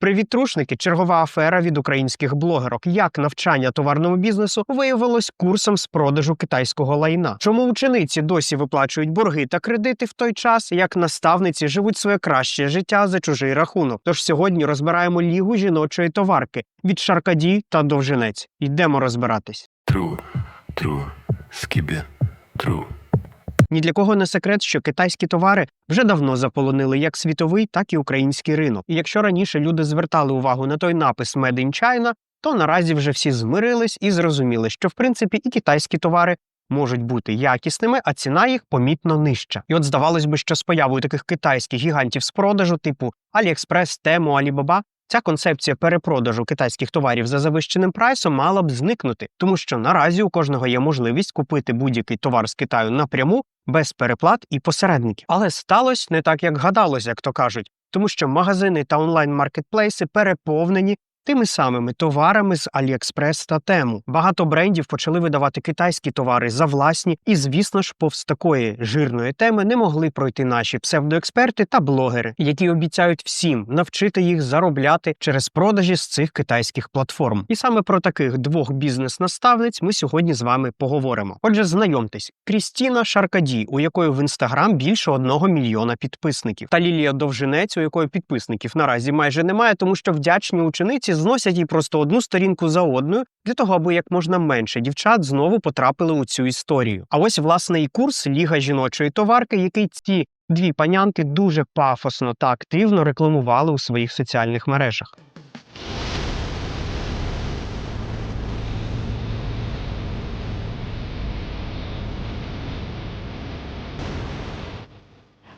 Привіт, трушники! Чергова афера від українських блогерок. Як навчання товарному бізнесу виявилось курсом з продажу китайського лайна? Чому учениці досі виплачують борги та кредити в той час, як наставниці живуть своє краще життя за чужий рахунок? Тож сьогодні розбираємо лігу жіночої товарки від Шаркаді та Довжинець. Йдемо розбиратись. True, true, skibbe, true. Ні для кого не секрет, що китайські товари вже давно заполонили як світовий, так і український ринок. І якщо раніше люди звертали увагу на той напис «Made in China», то наразі вже всі змирились і зрозуміли, що в принципі і китайські товари можуть бути якісними, а ціна їх помітно нижча. І от здавалось би, що з появою таких китайських гігантів з продажу, типу AliExpress, Temu, Alibaba, Ця концепція перепродажу китайських товарів за завищеним прайсом мала б зникнути, тому що наразі у кожного є можливість купити будь-який товар з Китаю напряму без переплат і посередників. Але сталося не так, як гадалось, як то кажуть, тому що магазини та онлайн-маркетплейси переповнені тими самими товарами з AliExpress та Temu. Багато брендів почали видавати китайські товари за власні, і, звісно ж, повз такої жирної теми не могли пройти наші псевдоексперти та блогери, які обіцяють всім навчити їх заробляти через продажі з цих китайських платформ. І саме про таких двох бізнес-наставниць ми сьогодні з вами поговоримо. Отже, знайомтесь, Крістіна Шаркаді, у якої в інстаграм більше одного мільйона підписників, та Лілія Довжинець, у якої підписників наразі майже немає, тому що вдячні учениці зносять їй просто одну сторінку за одною для того, аби як можна менше дівчат знову потрапили у цю історію. А ось власне і курс Ліга жіночої товарки, який ці дві панянки дуже пафосно та активно рекламували у своїх соціальних мережах.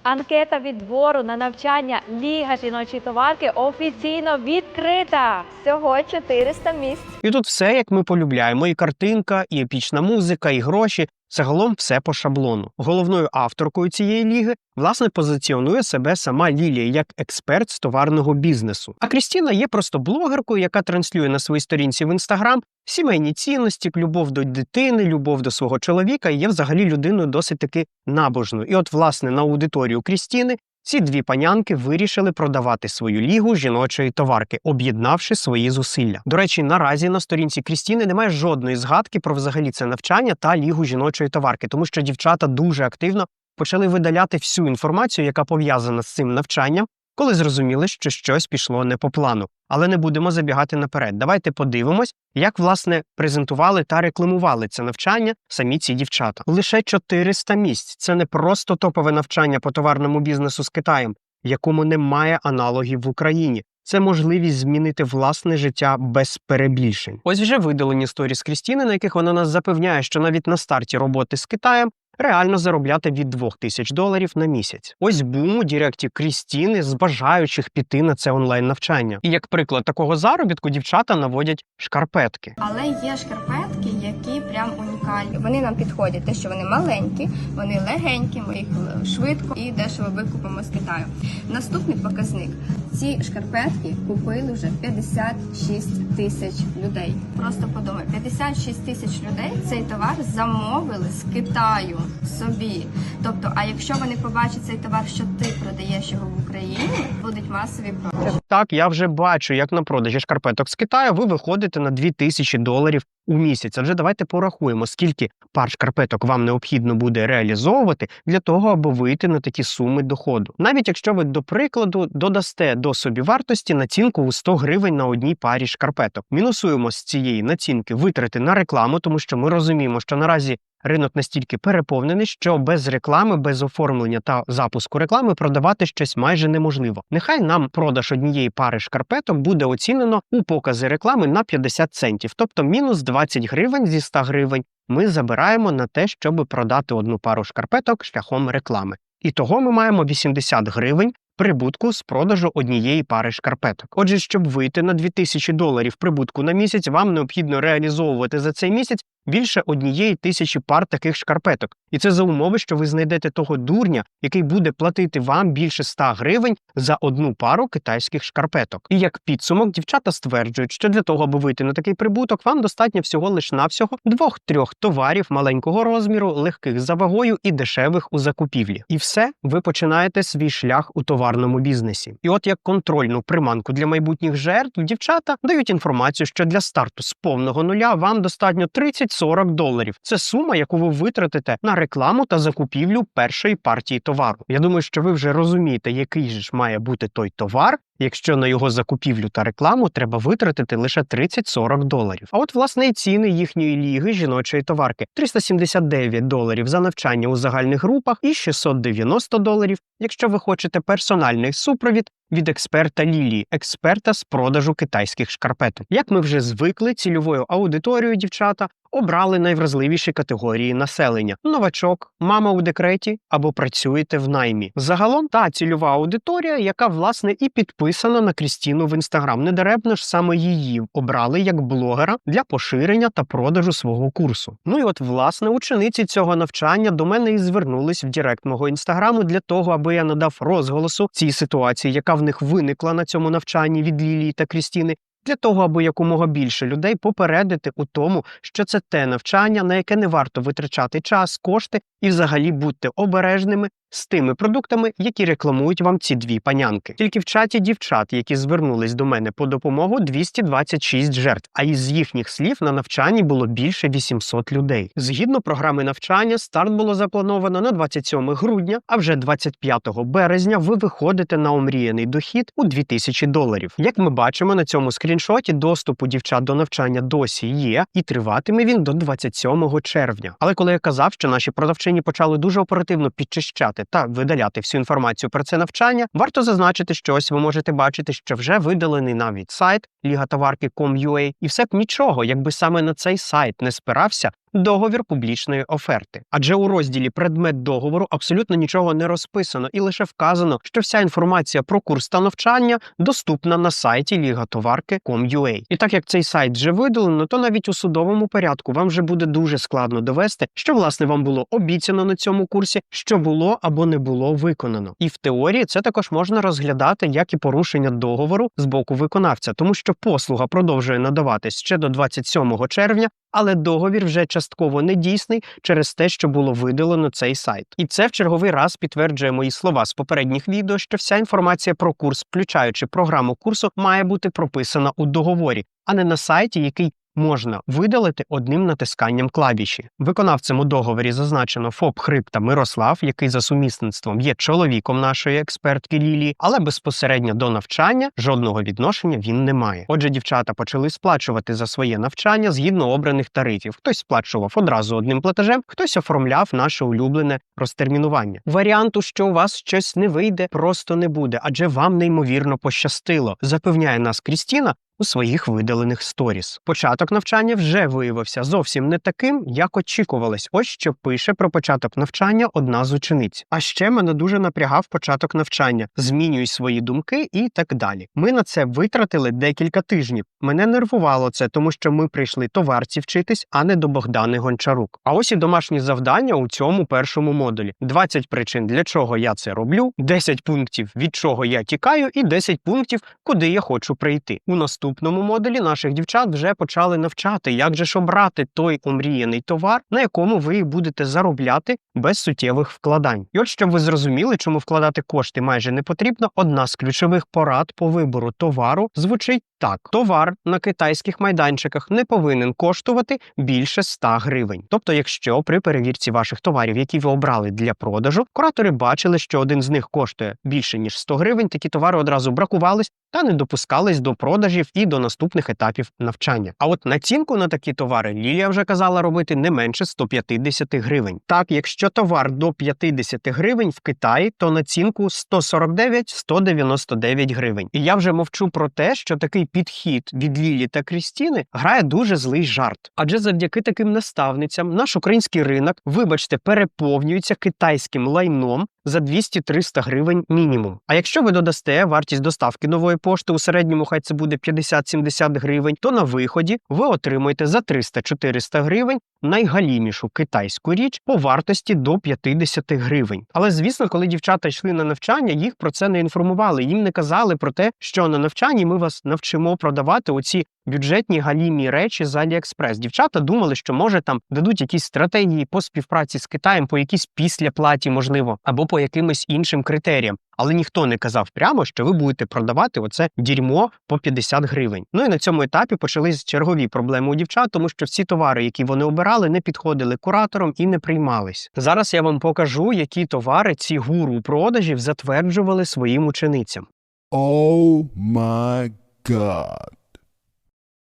Анкета відбору на навчання Ліга жіночої товарки офіційно відкрита. Всього 400 місць. І тут все, як ми полюбляємо: і картинка, і епічна музика, і гроші. Загалом все по шаблону. Головною авторкою цієї ліги власне позиціонує себе сама Лілія як експерт з товарного бізнесу. А Крістіна є просто блогеркою, яка транслює на своїй сторінці в інстаграм сімейні цінності, любов до дитини, любов до свого чоловіка і є взагалі людиною досить таки набожною. І от, власне, на аудиторію Крістіни ці дві панянки вирішили продавати свою лігу жіночої товарки, об'єднавши свої зусилля. До речі, наразі на сторінці Крістіни немає жодної згадки про взагалі це навчання та лігу жіночої товарки, тому що дівчата дуже активно почали видаляти всю інформацію, яка пов'язана з цим навчанням, коли зрозуміли, що щось пішло не по плану. Але не будемо забігати наперед. Давайте подивимось, як власне презентували та рекламували це навчання самі ці дівчата. Лише 400 місць. Це не просто топове навчання по товарному бізнесу з Китаєм, якому немає аналогів в Україні. Це можливість змінити власне життя без перебільшень. Ось вже видалені сторіс Крістіни, на яких вона нас запевняє, що навіть на старті роботи з Китаєм реально заробляти від 2000 доларів на місяць. Ось бум у Діректі Крістіни з бажаючих піти на це онлайн навчання. І як приклад такого заробітку дівчата наводять шкарпетки. Але є шкарпетки, які прям унікальні. Вони нам підходять, те, що вони маленькі, вони легенькі, ми їх швидко і дешево викупимо з Китаю. Наступний показник: ці шкарпетки купили вже 56 тисяч людей. Просто подумай, 56 тисяч людей цей товар замовили з Китаю собі. Тобто, а якщо вони побачать цей товар, що ти продаєш його в Україні, будуть масові продажі. Так, я вже бачу, як на продажі шкарпеток з Китаю ви виходите на 2000 доларів у місяць. Адже давайте порахуємо, скільки пар шкарпеток вам необхідно буде реалізовувати для того, аби вийти на такі суми доходу. Навіть якщо ви, до прикладу, додасте до собівартості націнку у 100 гривень на одній парі шкарпеток. Мінусуємо з цієї націнки витрати на рекламу, тому що ми розуміємо, що наразі ринок настільки переповнений, що без реклами, без оформлення та запуску реклами продавати щось майже неможливо. Нехай нам продаж однієї пари шкарпеток буде оцінено у покази реклами на 50 центів, тобто мінус 20 гривень зі 100 гривень. Ми забираємо на те, щоб продати одну пару шкарпеток шляхом реклами. І того ми маємо 80 гривень прибутку з продажу однієї пари шкарпеток. Отже, щоб вийти на 2000 доларів прибутку на місяць, вам необхідно реалізовувати за цей місяць більше однієї тисячі пар таких шкарпеток. І це за умови, що ви знайдете того дурня, який буде платити вам більше 100 гривень за одну пару китайських шкарпеток. І як підсумок, дівчата стверджують, що для того, аби вийти на такий прибуток, вам достатньо всього лиш навсього двох-трьох товарів маленького розміру, легких за вагою і дешевих у закупівлі. І все, ви починаєте свій шлях у товарному бізнесі. І от як контрольну приманку для майбутніх жертв, дівчата дають інформацію, що для старту з повного нуля вам достатньо 30-40 доларів. Це сума, яку ви витратите на рекламу та закупівлю першої партії товару. Я думаю, що ви вже розумієте, який же ж має бути той товар. Якщо на його закупівлю та рекламу треба витратити лише 30-40 доларів. А от власне і ціни їхньої ліги жіночої товарки 379 доларів за навчання у загальних групах і 690 доларів, якщо ви хочете персональний супровід від експерта Лілії, експерта з продажу китайських шкарпеток. Як ми вже звикли, цільовою аудиторією дівчата обрали найвразливіші категорії населення: новачок, мама у декреті або працюєте в наймі. Загалом та цільова аудиторія, яка власне і підписана на Крістіну в інстаграм. Недаребно ж саме її обрали як блогера для поширення та продажу свого курсу. Ну і от власне учениці цього навчання до мене і звернулись в Директ мого інстаграму для того, аби я надав розголосу цій ситуації, яка в них виникла на цьому навчанні від Лілії та Крістіни. Для того, аби якомога більше людей попередити у тому, що це те навчання, на яке не варто витрачати час, кошти і взагалі бути обережними з тими продуктами, які рекламують вам ці дві панянки. Тільки в чаті дівчат, які звернулись до мене по допомогу, 226 жертв. А із їхніх слів на навчанні було більше 800 людей. Згідно програми навчання, старт було заплановано на 27 грудня, а вже 25 березня ви виходите на омріяний дохід у 2000 доларів. Як ми бачимо на цьому скріншоті, доступ у дівчат до навчання досі є, і триватиме він до 27 червня. Але коли я казав, що наші продавчині почали дуже оперативно підчищати та видаляти всю інформацію про це навчання, варто зазначити, що ось ви можете бачити, що вже видалений навіть сайт лігатоварки.com.ua. і все б нічого, якби саме на цей сайт не спирався договір публічної оферти. Адже у розділі предмет договору абсолютно нічого не розписано і лише вказано, що вся інформація про курс та навчання доступна на сайті ligatоварки.com.ua. І так як цей сайт вже видалено, то навіть у судовому порядку вам вже буде дуже складно довести, що власне вам було обіцяно на цьому курсі, що було або не було виконано. І в теорії це також можна розглядати як і порушення договору з боку виконавця, тому що послуга продовжує надаватись ще до 27 червня, але договір вже частково недійсний через те, що було видалено цей сайт. І це в черговий раз підтверджує мої слова з попередніх відео, що вся інформація про курс, включаючи програму курсу, має бути прописана у договорі, а не на сайті, який можна видалити одним натисканням клавіші. Виконавцем у договорі зазначено ФОП Хрипта Мирослав, який за сумісництвом є чоловіком нашої експертки Лілії, але безпосередньо до навчання жодного відношення він не має. Отже, дівчата почали сплачувати за своє навчання згідно обраних тарифів. Хтось сплачував одразу одним платежем, хтось оформляв наше улюблене розтермінування. Варіанту, що у вас щось не вийде, просто не буде, адже вам неймовірно пощастило, запевняє нас Крістіна у своїх видалених сторіс. Початок навчання вже виявився зовсім не таким, як очікувалось. Ось що пише про початок навчання одна з учениць. А ще мене дуже напрягав початок навчання. Змінюй свої думки і так далі. Ми на це витратили декілька тижнів. Мене нервувало це, тому що ми прийшли товарці вчитись, а не до Богдани Гончарук. А ось і домашні завдання у цьому першому модулі: 20 причин, для чого я це роблю, 10 пунктів, від чого я тікаю, і 10 пунктів, куди я хочу прийти. У наступному модулі наших дівчат вже почали навчати, як же ж обрати той омріяний товар, на якому ви будете заробляти без суттєвих вкладань. І от щоб ви зрозуміли, чому вкладати кошти майже не потрібно, одна з ключових порад по вибору товару звучить так: товар на китайських майданчиках не повинен коштувати більше 100 гривень. Тобто, якщо при перевірці ваших товарів, які ви обрали для продажу, куратори бачили, що один з них коштує більше ніж 100 гривень, такі товари одразу бракувались та не допускались до продажів і до наступних етапів навчання. А от націнку на такі товари Лілія вже казала робити не менше 150 гривень. Так, якщо товар до 50 гривень в Китаї, то націнку 149-199 гривень. І я вже мовчу про те, що такий підхід від Лілі та Крістіни грає дуже злий жарт. Адже завдяки таким наставницям наш український ринок, вибачте, переповнюється китайським лайном, за 200-300 гривень мінімум. А якщо ви додасте вартість доставки нової пошти, у середньому хай це буде 50-70 гривень, то на виході ви отримуєте за 300-400 гривень найгалімішу китайську річ по вартості до 50 гривень. Але звісно, коли дівчата йшли на навчання, їх про це не інформували. Їм не казали про те, що на навчанні ми вас навчимо продавати оці бюджетні галімі речі з Аліекспрес. Дівчата думали, що може там дадуть якісь стратегії по співпраці з Китаєм, по якійсь післяплаті, можливо, або по якимось іншим критеріям. Але ніхто не казав прямо, що ви будете продавати оце дерьмо по 50 гривень. Ну і на цьому етапі почались чергові проблеми у дівчат, тому що всі товари, які вони обирали, не підходили кураторам і не приймались. Зараз я вам покажу, які товари ці гуру продажів затверджували своїм ученицям. Oh my god.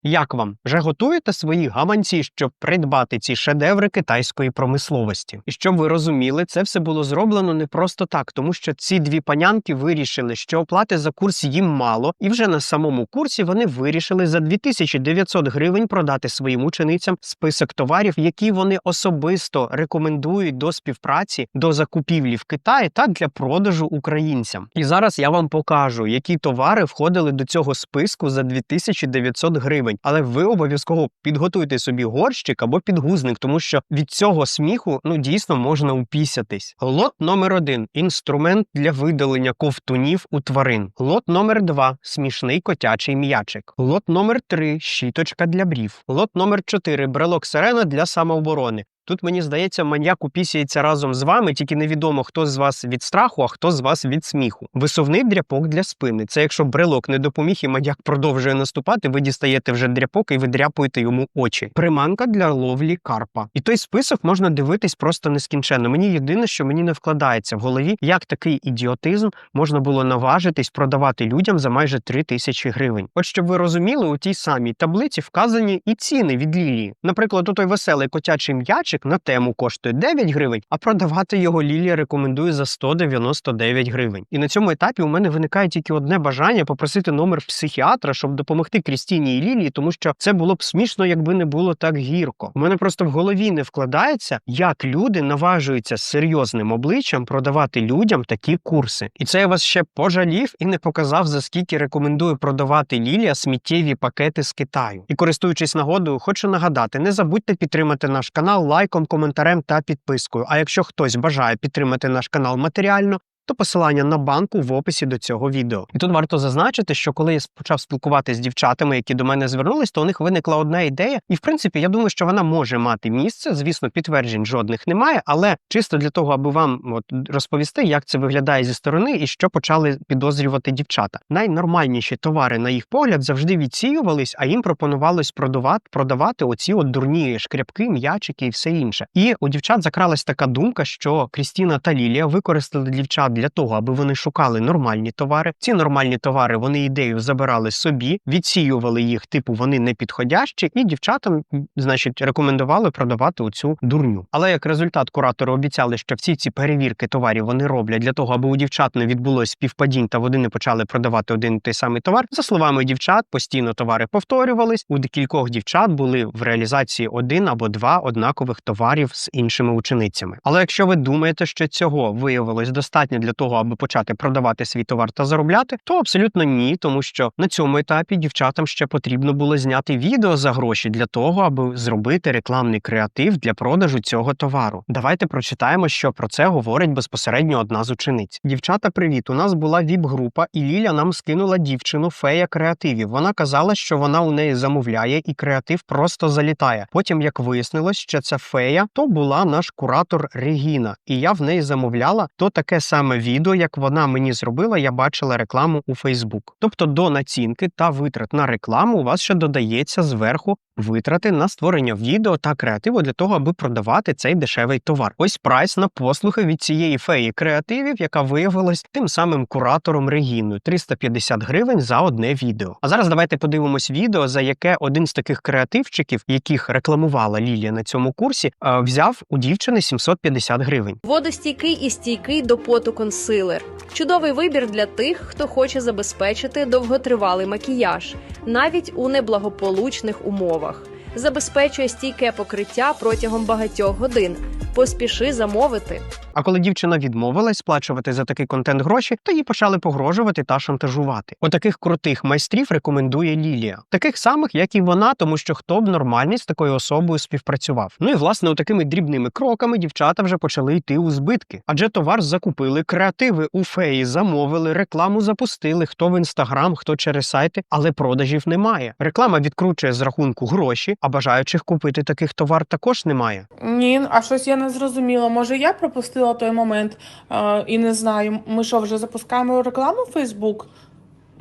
Як вам вже готуєте свої гаманці, щоб придбати ці шедеври китайської промисловості? І щоб ви розуміли, це все було зроблено не просто так, тому що ці дві панянки вирішили, що оплати за курс їм мало, і вже на самому курсі вони вирішили за 2900 гривень продати своїм ученицям список товарів, які вони особисто рекомендують до співпраці до закупівлі в Китаї та для продажу українцям. І зараз я вам покажу, які товари входили до цього списку за 2900 гривень. Але ви обов'язково підготуйте собі горщик або підгузник, тому що від цього сміху ну дійсно можна упісятись. Лот номер один інструмент для видалення ковтунів у тварин. Лот номер два смішний котячий м'ячик. Лот номер три щіточка для брів. Лот номер чотири брелок сирена для самооборони. Тут мені здається, маньяк упісяється разом з вами, тільки невідомо, хто з вас від страху, а хто з вас від сміху. Висувний дряпок для спини. Це якщо брелок не допоміг і маньяк продовжує наступати, ви дістаєте вже дряпок і видряпуєте йому очі. Приманка для ловлі карпа. І той список можна дивитись просто нескінченно. Мені єдине, що мені не вкладається в голові, як такий ідіотизм можна було наважитись продавати людям за майже 3 тисячі гривень. От щоб ви розуміли, у тій самій таблиці вказані і ціни від лілії. Наприклад, у той веселий котячий м'ячик на тему коштує 9 гривень, а продавати його Лілія рекомендує за 199 гривень. І на цьому етапі у мене виникає тільки одне бажання попросити номер психіатра, щоб допомогти Крістіні і Лілії, тому що це було б смішно, якби не було так гірко. У мене просто в голові не вкладається, як люди наважуються з серйозним обличчям продавати людям такі курси. І це я вас ще пожалів і не показав, за скільки рекомендую продавати Лілія сміттєві пакети з Китаю. І користуючись нагодою, хочу нагадати: не забудьте підтримати наш канал лайком, коментарем та підпискою. А якщо хтось бажає підтримати наш канал матеріально, то посилання на банку в описі до цього відео. І тут варто зазначити, що коли я почав спілкуватися з дівчатами, які до мене звернулись, то у них виникла одна ідея, і в принципі я думаю, що вона може мати місце. Звісно, підтверджень жодних немає, але чисто для того, аби вам от розповісти, як це виглядає зі сторони і що почали підозрювати дівчата. Найнормальніші товари, на їх погляд, завжди відсіювались, а їм пропонувалось продавати, продавати оці от дурні шкряпки, м'ячики і все інше. І у дівчат закралась така думка, що Крістіна та Лілія використали дівчат для того, аби вони шукали нормальні товари. Ці нормальні товари вони ідею забирали собі, відсіювали їх, типу вони не підходящі, і дівчатам, значить, рекомендували продавати оцю дурню. Але як результат, куратори обіцяли, що всі ці перевірки товарів вони роблять для того, аби у дівчат не відбулось співпадінь та вони не почали продавати один і той самий товар. За словами дівчат, постійно товари повторювались. У декількох дівчат були в реалізації один або два однакових товарів з іншими ученицями. Але якщо ви думаєте, що цього виявилось достатньо для того, аби почати продавати свій товар та заробляти, то абсолютно ні, тому що на цьому етапі дівчатам ще потрібно було зняти відео за гроші для того, аби зробити рекламний креатив для продажу цього товару. Давайте прочитаємо, що про це говорить безпосередньо одна з учениць. Дівчата, привіт! У нас була віп-група, і Ліля нам скинула дівчину фея креативів. Вона казала, що вона у неї замовляє, і креатив просто залітає. Потім, як вияснилось, що ця фея то була наш куратор Регіна, і я в неї замовляла то таке саме відео, як вона мені зробила, я бачила рекламу у Фейсбук. Тобто до націнки та витрат на рекламу у вас ще додається зверху витрати на створення відео та креативу для того, аби продавати цей дешевий товар. Ось прайс на послуги від цієї феї креативів, яка виявилась тим самим куратором Регіною 350 гривень за одне відео. А зараз давайте подивимось відео, за яке один з таких креативчиків, яких рекламувала Лілія на цьому курсі, е, взяв у дівчини 750 гривень. Водостійкий і стійкий до поту консилер. Чудовий вибір для тих, хто хоче забезпечити довготривалий макіяж, навіть у неблагополучних умовах. Забезпечує стійке покриття протягом багатьох годин. Поспіши замовити. А коли дівчина відмовилась сплачувати за такий контент гроші, то їй почали погрожувати та шантажувати. Отаких крутих майстрів рекомендує Лілія, таких самих, як і вона, тому що хто б нормальний з такою особою співпрацював. Ну і власне, отакими дрібними кроками дівчата вже почали йти у збитки, адже товар закупили, креативи у феї замовили, рекламу запустили, хто в інстаграм, хто через сайти, але продажів немає. Реклама відкручує з рахунку гроші, а бажаючих купити таких товар також немає. Ні, а щось я не зрозуміла. Може, я пропустила той момент е, і не знаю. Ми що, вже запускаємо рекламу в Фейсбук?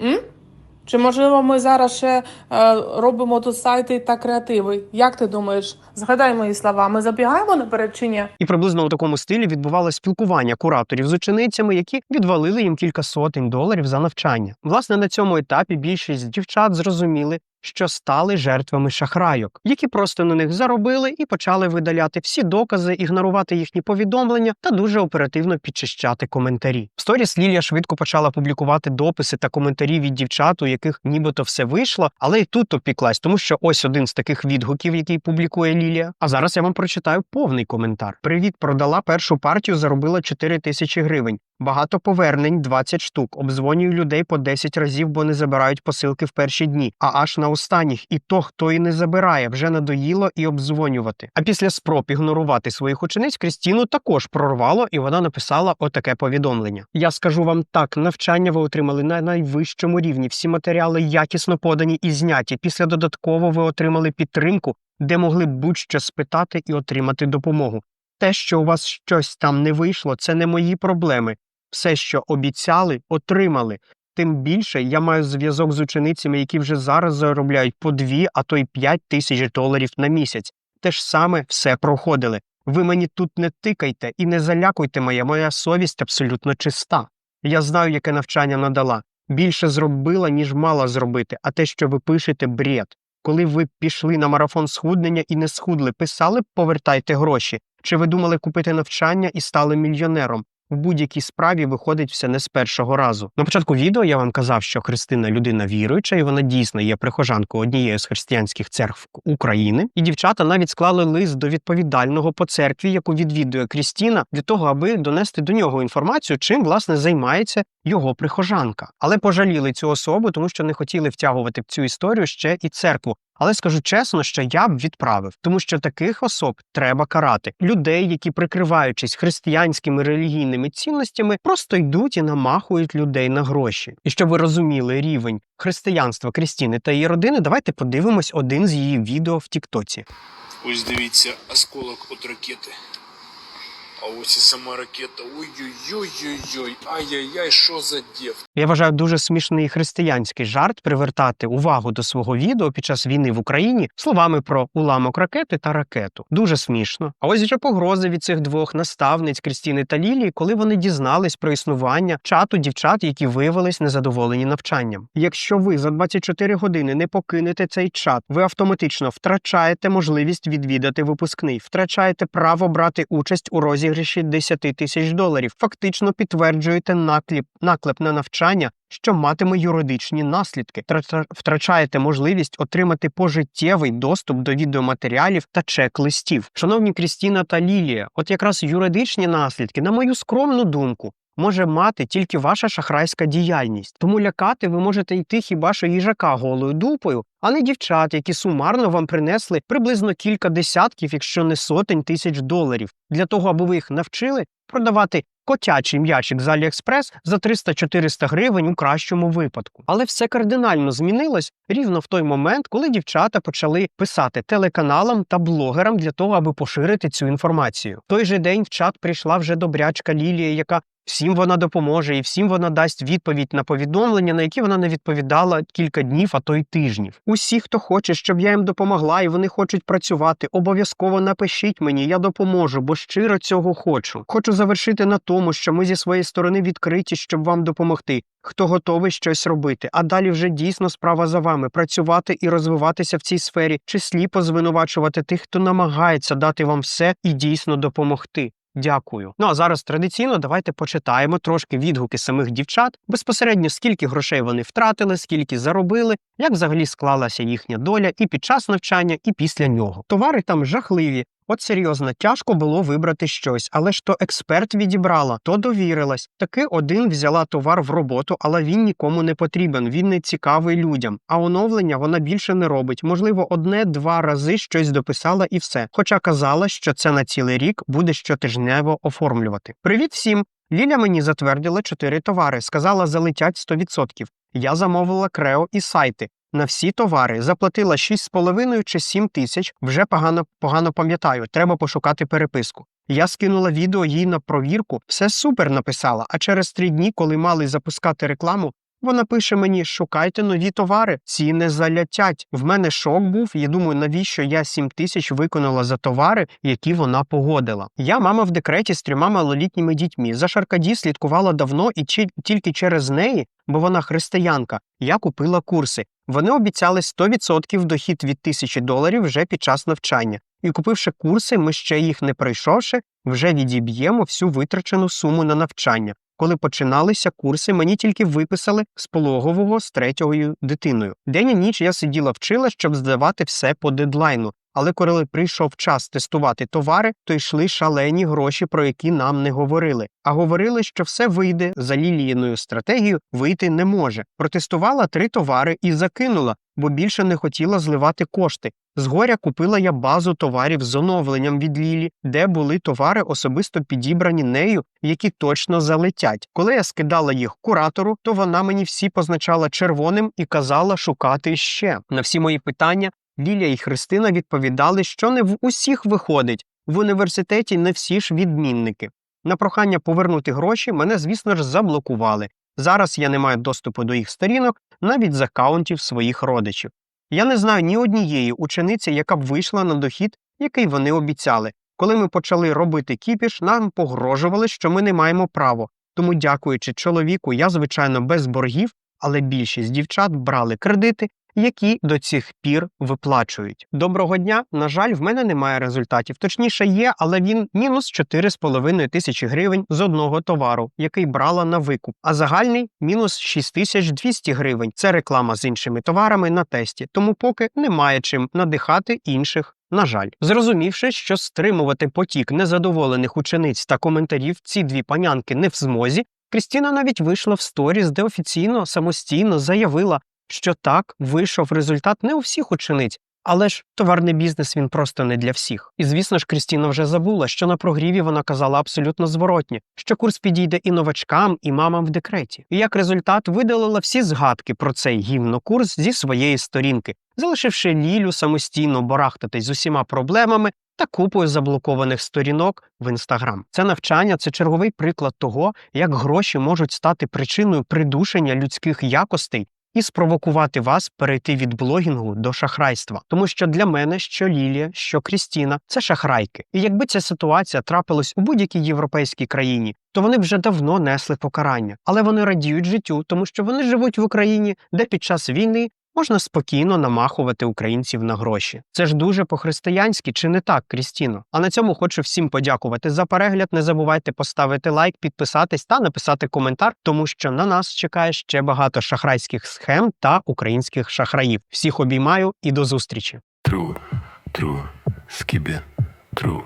М? Чи можливо ми зараз ще е, робимо тут сайти та креативи? Як ти думаєш? Згадай мої слова. Ми забігаємо наперед чи ні? І приблизно у такому стилі відбувалося спілкування кураторів з ученицями, які відвалили їм кілька сотень доларів за навчання. Власне, на цьому етапі більшість дівчат зрозуміли, що стали жертвами шахрайок, які просто на них заробили і почали видаляти всі докази, ігнорувати їхні повідомлення та дуже оперативно підчищати коментарі. В сторіс Лілія швидко почала публікувати дописи та коментарі від дівчат, у яких нібито все вийшло, але і тут опіклась, тому що ось один з таких відгуків, який публікує Лілія. А зараз я вам прочитаю повний коментар. Привіт, продала першу партію, заробила 4 тисячі гривень. Багато повернень, 20 штук. Обдзвонюю людей по 10 разів, бо не забирають посилки в перші дні. А аж на останніх, і то, хто і не забирає, вже надоїло і обдзвонювати. А після спроб ігнорувати своїх учениць Крістіну також прорвало, і вона написала отаке повідомлення. Я скажу вам так: навчання ви отримали на найвищому рівні. Всі матеріали якісно подані і зняті. Після додатково ви отримали підтримку, де могли будь-що спитати і отримати допомогу. Те, що у вас щось там не вийшло, це не мої проблеми. Все, що обіцяли, отримали. Тим більше я маю зв'язок з ученицями, які вже зараз заробляють по дві, а то й п'ять тисяч доларів на місяць. Те ж саме все проходили. Ви мені тут не тикайте і не залякуйте моє, моя совість абсолютно чиста. Я знаю, яке навчання надала. Більше зробила, ніж мала зробити, а те, що ви пишете, бред. Коли ви пішли на марафон схуднення і не схудли, писали б повертайте гроші. Чи ви думали купити навчання і стали мільйонером? В будь-якій справі виходить все не з першого разу. На початку відео я вам казав, що Христина людина віруюча, і вона дійсно є прихожанкою однієї з християнських церкв України. І дівчата навіть склали лист до відповідального по церкві, яку відвідує Крістіна, для того, аби донести до нього інформацію, чим власне займається його прихожанка. Але пожаліли цю особу, тому що не хотіли втягувати в цю історію ще і церкву. Але скажу чесно, що я б відправив, тому що таких особ треба карати. Людей, які, прикриваючись християнськими релігійними цінностями, просто йдуть і намахують людей на гроші. І щоб ви розуміли рівень християнства Крістіни та її родини, давайте подивимось один з її відео в Тіктоці. Ось дивіться, осколок от ракети. А ось і сама ракета. Ой-ой-ой-ой-ой. Ай-яй-яй, що за дів? Я вважаю дуже смішний християнський жарт привертати увагу до свого відео під час війни в Україні словами про уламок ракети та ракету. Дуже смішно. А ось вже погрози від цих двох наставниць Крістіни та Лілії, коли вони дізнались про існування чату дівчат, які виявились незадоволені навчанням. Якщо ви за 24 години не покинете цей чат, ви автоматично втрачаєте можливість відвідати випускний, втрачаєте право брати участь у розіграші 10 тисяч доларів. Фактично підтверджуєте накліп, наклеп на навчання, що матиме юридичні наслідки. Втрач- Втрачаєте можливість отримати пожиттєвий доступ до відеоматеріалів та чек-листів. Шановні Крістіна та Лілія, от якраз юридичні наслідки, на мою скромну думку. Може мати тільки ваша шахрайська діяльність, тому лякати ви можете йти хіба що їжака голою дупою, а не дівчат, які сумарно вам принесли приблизно кілька десятків, якщо не сотень тисяч доларів, для того, аби ви їх навчили продавати котячий м'ячик з Аліекспрес за 300-400 гривень у кращому випадку. Але все кардинально змінилось рівно в той момент, коли дівчата почали писати телеканалам та блогерам для того, аби поширити цю інформацію. В той же день в чат прийшла вже добрячка Лілія, яка всім вона допоможе і всім вона дасть відповідь на повідомлення, на які вона не відповідала кілька днів, а то й тижнів. Усі, хто хоче, щоб я їм допомогла, і вони хочуть працювати, обов'язково напишіть мені, я допоможу, бо щиро цього хочу. Хочу завершити на тому, що ми зі своєї сторони відкриті, щоб вам допомогти. Хто готовий щось робити, а далі вже дійсно справа за вами працювати і розвиватися в цій сфері, чи сліпо звинувачувати тих, хто намагається дати вам все і дійсно допомогти. Дякую. Ну а зараз традиційно давайте почитаємо трошки відгуки самих дівчат, безпосередньо скільки грошей вони втратили, скільки заробили, як взагалі склалася їхня доля і під час навчання, і після нього. Товари там жахливі. От серйозно, тяжко було вибрати щось, але ж то експерт відібрала, то довірилась. Таки один взяла товар в роботу, але він нікому не потрібен. Він не цікавий людям. А оновлення вона більше не робить. Можливо, одне-два рази щось дописала і все. Хоча казала, що це на цілий рік буде щотижнево оформлювати. Привіт всім! Ліля мені затвердила чотири товари, сказала, залетять 100%. Я замовила крео і сайти. На всі товари заплатила 6,5 чи 7 тисяч, вже погано, погано пам'ятаю, треба пошукати переписку. Я скинула відео їй на провірку, все супер написала, а через три дні, коли мали запускати рекламу, вона пише мені: шукайте нові товари, ці не залятять. В мене шок був. Я думаю, навіщо я 7 тисяч виконала за товари, які вона погодила. Я мама в декреті з трьома малолітніми дітьми. За Шаркаді слідкувала давно і тільки через неї, бо вона християнка, я купила курси. Вони обіцяли 100% дохід від тисячі доларів вже під час навчання. І купивши курси, ми ще їх не пройшовши, вже відіб'ємо всю витрачену суму на навчання. Коли починалися курси, мені тільки виписали з пологового з третьою дитиною. День і ніч я сиділа вчила, щоб здавати все по дедлайну. Але коли прийшов час тестувати товари, то йшли шалені гроші, про які нам не говорили. А говорили, що все вийде за лілієною стратегією, вийти не може. Протестувала три товари і закинула, бо більше не хотіла зливати кошти. Згоря купила я базу товарів з оновленням від Лілі, де були товари особисто підібрані нею, які точно залетять. Коли я скидала їх куратору, то вона мені всі позначала червоним і казала шукати ще. На всі мої питання Лілія і Христина відповідали, що не в усіх виходить. В університеті не всі ж відмінники. На прохання повернути гроші мене, звісно ж, заблокували. Зараз я не маю доступу до їх сторінок, навіть з акаунтів своїх родичів. Я не знаю ні однієї учениці, яка б вийшла на дохід, який вони обіцяли. Коли ми почали робити кіпіш, нам погрожували, що ми не маємо право. Тому, дякуючи чоловіку, я, звичайно, без боргів, але більшість дівчат брали кредити, які до цих пір виплачують. Доброго дня. На жаль, в мене немає результатів. Точніше, є, але він мінус 4,5 тисячі гривень з одного товару, який брала на викуп. А загальний мінус 6200 гривень. Це реклама з іншими товарами на тесті. Тому поки немає чим надихати інших. На жаль, зрозумівши, що стримувати потік незадоволених учениць та коментарів ці дві панянки не в змозі, Крістіна навіть вийшла в сторіс, де офіційно самостійно заявила, що так вийшов результат не у всіх учениць, але ж товарний бізнес він просто не для всіх. І звісно ж, Крістіна вже забула, що на прогріві вона казала абсолютно зворотнє, що курс підійде і новачкам, і мамам в декреті. І як результат видалила всі згадки про цей гімнокурс зі своєї сторінки, залишивши Лілю самостійно барахтатись з усіма проблемами та купою заблокованих сторінок в інстаграм. Це навчання це черговий приклад того, як гроші можуть стати причиною придушення людських якостей і спровокувати вас перейти від блогінгу до шахрайства. Тому що для мене що Лілія, що Крістіна це шахрайки. І якби ця ситуація трапилась у будь-якій європейській країні, то вони вже давно несли покарання. Але вони радіють життю, тому що вони живуть в Україні, де під час війни можна спокійно намахувати українців на гроші. Це ж дуже по-християнськи, чи не так, Крістіно? А на цьому хочу всім подякувати за перегляд. Не забувайте поставити лайк, підписатись та написати коментар, тому що на нас чекає ще багато шахрайських схем та українських шахраїв. Всіх обіймаю і до зустрічі. Тру, тру, скибе, тру.